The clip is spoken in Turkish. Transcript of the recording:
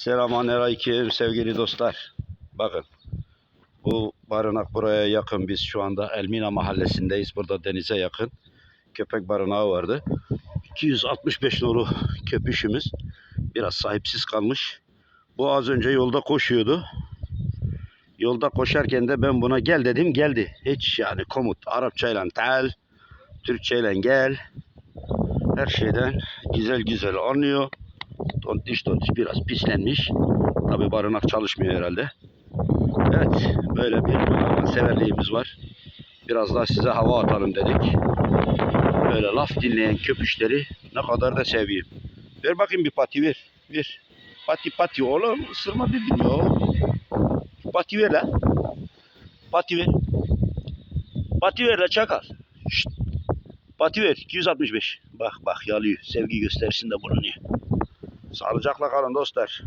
Selamünaleyküm sevgili dostlar. Bakın bu barınak buraya yakın. Biz şu anda Elmina mahallesindeyiz. Burada denize yakın. Köpek barınağı vardı. 265 nolu köpüşümüz. Biraz sahipsiz kalmış. Bu az önce yolda koşuyordu. Yolda koşarken de ben buna gel dedim geldi. Hiç yani komut Arapçayla tel, Türkçeyle gel. Her şeyden güzel güzel anlıyor. Tontiş tontiş biraz pislenmiş. Tabi barınak çalışmıyor herhalde. Evet böyle bir hayvan severliğimiz var. Biraz daha size hava atalım dedik. Böyle laf dinleyen köpüşleri ne kadar da seveyim. Ver bakayım bir pati ver. Ver. Pati pati oğlum ısırma bir biliyor. Pati ver lan. Pati ver. Pati ver la çakal. Şşt. Pati ver 265. Bak bak yalıyor. Sevgi gösterisinde bulunuyor. Sağlıcakla kalın dostlar.